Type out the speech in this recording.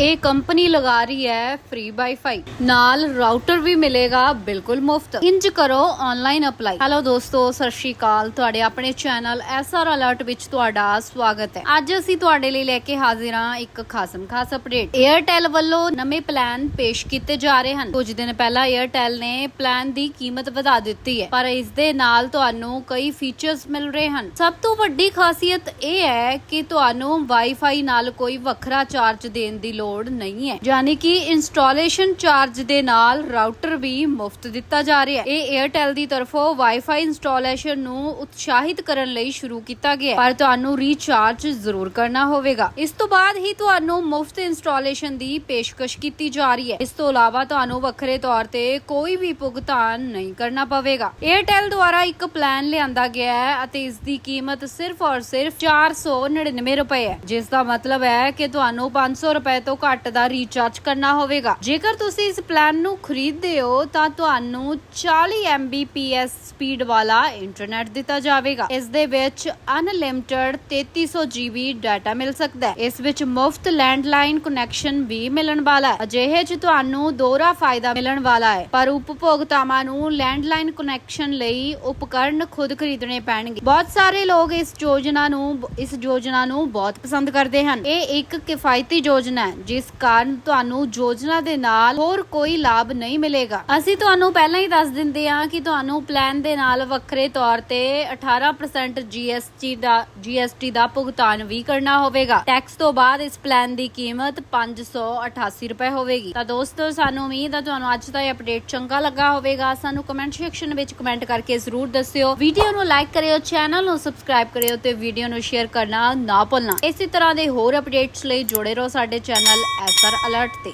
ਇਹ ਕੰਪਨੀ ਲਗਾ ਰਹੀ ਹੈ ਫ੍ਰੀ ਵਾਈਫਾਈ ਨਾਲ ਰਾਊਟਰ ਵੀ ਮਿਲੇਗਾ, ਬਿਲਕੁਲ ਮੁਫਤ। ਇੰਜ ਕਰੋ ਆਨਲਾਈਨ ਅਪਲਾਈ ਹੈਲੋ ਦੋਸਤੋ, ਸਤਿ ਸ਼੍ਰੀ ਅਕਾਲ। ਤੁਹਾਡੇ ਆਪਣੇ ਚੈਨਲ ਐਸਆਰ ਅਲਰਟ ਵਿੱਚ ਤੁਹਾਡਾ ਸਵਾਗਤ ਹੈ। ਅੱਜ ਅਸੀਂ ਤੁਹਾਡੇ ਲਈ ਲੈ ਕੇ ਹਾਜ਼ਰ ਹਾਂ ਇੱਕ ਖਾਸਮ ਖਾਸ ਅਪਡੇਟ 에ਅਰਟੈਲ ਵੱਲੋਂ ਨਵੇਂ ਪਲਾਨ ਪੇਸ਼ ਕੀਤੇ ਜਾ ਰਹੇ ਹਨ। ਕੁਝ ਦਿਨ ਪਹਿਲਾਂ 에ਅਰਟੈਲ ਨੇ ਪਲਾਨ ਦੀ ਕੀਮਤ ਵਧਾ ਦਿੱਤੀ ਹੈ। ਪਰ ਇਸ ਦੇ ਨਾਲ ਤੁਹਾਨੂੰ ਕਈ ਫੀਚਰਸ ਮਿਲ ਰਹੇ ਹਨ। ਸਭ ਤੋਂ ਵੱਡੀ ਖਾਸੀਅਤ ਇਹ ਹੈ ਕਿ ਤੁਹਾਨੂੰ ਵਾਈਫਾਈ ਨਾਲ ਕੋਈ ਵੱਖਰਾ ਚਾਰਜ ਦੇਣ ਦੀ ਲੋੜ ਨਹੀਂ ਹੈ। ਯਾਨੀ ਕਿ ਇੰਸਟਾਲੇਸ਼ਨ ਚਾਰਜ ਦੇ ਨਾਲ ਰਾਊਟਰ ਵੀ ਮੁਫਤ ਦਿੱਤਾ ਜਾ ਰਿਹਾ ਹੈ। ਇਹ 에ਅਰਟੈਲ ਦੀ ਤਰਫੋਂ ਵਾਈਫਾਈ ਇੰਸਟਾਲੇਸ਼ਨ ਨੂੰ ਉਤਸ਼ਾਹਿਤ ਕਰਨ ਲਈ ਸ਼ੁਰੂ ਕੀਤਾ ਗਿਆ ਪਰ ਤੁਹਾਨੂੰ ਰੀਚਾਰਜ ਜ਼ਰੂਰ ਕਰਨਾ ਹੋਵੇਗਾ। ਇਸ ਤੋਂ ਬਾਅਦ ਹੀ ਤੁਹਾਨੂੰ ਮੁਫਤ ਇੰਸਟਾਲੇਸ਼ਨ ਦੀ ਪੇਸ਼ਕਸ਼ ਕੀਤੀ ਜਾ ਰਹੀ ਹੈ। ਇਸ ਤੋਂ ਇਲਾਵਾ ਤੁਹਾਨੂੰ ਵੱਖਰੇ ਤੌਰ ਤੇ ਕੋਈ ਵੀ ਭੁਗਤਾਨ ਨਹੀਂ ਕਰਨਾ ਪਵੇਗਾ। 에ਅਰਟੈਲ ਦੁਆਰਾ ਇੱਕ ਪਲਾਨ ਲਿਆਂਦਾ ਗਿਆ ਹੈ ਅਤੇ ਇਸ ਦੀ ਕੀਮਤ ਸਿਰਫ ਔਰ ਸਿਰਫ 499 ਰੁਪਏ ਹੈ। ਜਿਸ ਦਾ ਮਤਲਬ ਹੈ ਕਿ ਤੁਹਾਨੂੰ 500 ਰੁਪਏ ਤੋਂ ਘੱਟ ਦਾ ਰੀਚਾਰਜ ਕਰਨਾ ਹੋਵੇਗਾ। ਜੇਕਰ ਤੁਸੀਂ ਇਸ ਪਲਾਨ ਨੂੰ ਖਰੀਦਦੇ ਹੋ, ਤਾਂ ਤੁਹਾਨੂੰ 40 Mbps ਸਪੀਡ ਵਾਲਾ ਇੰਟਰਨੈਟ ਦਿੱਤਾ ਜਾਵੇਗਾ। ਇਸ ਦੇ ਵਿੱਚ ਅਨਲਿਮਟਿਡ 3300 GB ਡਾਟਾ ਮਿਲ ਸਕਦਾ ਹੈ। ਇਸ ਵਿੱਚ ਮੁਫਤ ਲੈਂਡਲਾਈਨ ਕਨੈਕਸ਼ਨ ਵੀ ਮਿਲਣ ਵਾਲਾ ਹੈ। ਅਜਿਹੇ 'ਚ ਤੁਹਾਨੂੰ ਦੋਹਰਾ ਫਾਇਦਾ ਮਿਲਣ ਵਾਲਾ ਹੈ। ਪਰ ਉਪਭੋਗਤਾਵਾਂ ਨੂੰ ਲੈਂਡਲਾਈਨ ਕਨੈਕਸ਼ਨ ਲਈ ਉਪਕਰਨ ਖੁਦ ਖਰੀਦਣੇ ਪੈਣਗੇ। ਬਹੁਤ ਸਾਰੇ ਲੋਕ ਇਸ ਯੋਜਨਾ ਨੂੰ, ਇਸ ਯੋਜਨਾ ਨੂੰ ਬਹੁਤ ਪਸੰਦ ਕਰਦੇ ਹਨ। ਇਹ ਇੱਕ ਕਿਫਾਇਤੀ ਯੋਜਨਾ ਹੈ ਜਿਸ ਕਾਰਨ ਤੁਹਾਨੂੰ ਯੋਜਨਾ ਦੇ ਨਾਲ ਹੋਰ ਕੋਈ ਲਾਭ ਨਹੀਂ ਮਿਲੇਗਾ। ਅਸੀਂ ਤੁਹਾਨੂੰ ਪਹਿਲਾਂ ਹੀ ਦੱਸ ਦਿੰਦੇ ਹਾਂ ਕਿ ਤੁਹਾਨੂੰ ਪਲਾਨ ਦੇ ਨਾਲ ਵੱਖਰੇ ਤੌਰ ਤੇ 18% GST ਦਾ GST ਦਾ ਭੁਗਤਾਨ ਵੀ ਕਰਨਾ ਹੋਵੇਗਾ। ਟੈਕਸ ਤੋਂ ਬਾਅਦ ਇਸ ਪਲਾਨ ਦੀ ਕੀਮਤ 588 ਰੁਪਏ ਹੋਵੇਗੀ। ਤਾਂ ਦੋਸਤੋ, ਸਾਨੂੰ ਉਮੀਦ ਹੈ ਤੁਹਾਨੂੰ ਅੱਜ ਦਾ ਇਹ ਅਪਡੇਟ ਚੰਗਾ ਲੱਗਾ ਹੋਵੇਗਾ। ਸਾਨੂੰ ਕਮੈਂਟ ਸੈਕਸ਼ਨ ਵਿੱਚ ਕਮੈਂਟ ਕਰਕੇ ਜ਼ਰੂਰ ਦੱਸਿਓ। ਵੀਡੀਓ ਨੂੰ ਲਾਈਕ ਕਰਿਓ ਚੈਨਲ ਨੂੰ ਸਬਸਕ੍ਰਾਈਬ ਕਰਿਓ ਤੇ ਵੀਡੀਓ ਨੂੰ ਸ਼ੇਅਰ ਕਰਨਾ ਨਾ ਭੁੱਲਣਾ। ਇਸੇ ਤਰ੍ਹਾਂ ਦੇ ਹੋਰ ਅਪਡੇਟਸ ਲਈ ਜੁੜੇ ਰਹੋ ਸਾਡੇ ਚੈਨਲ ਚੈਨਲ ਐਸਆਰ ਅਲਰਟ ਤੇ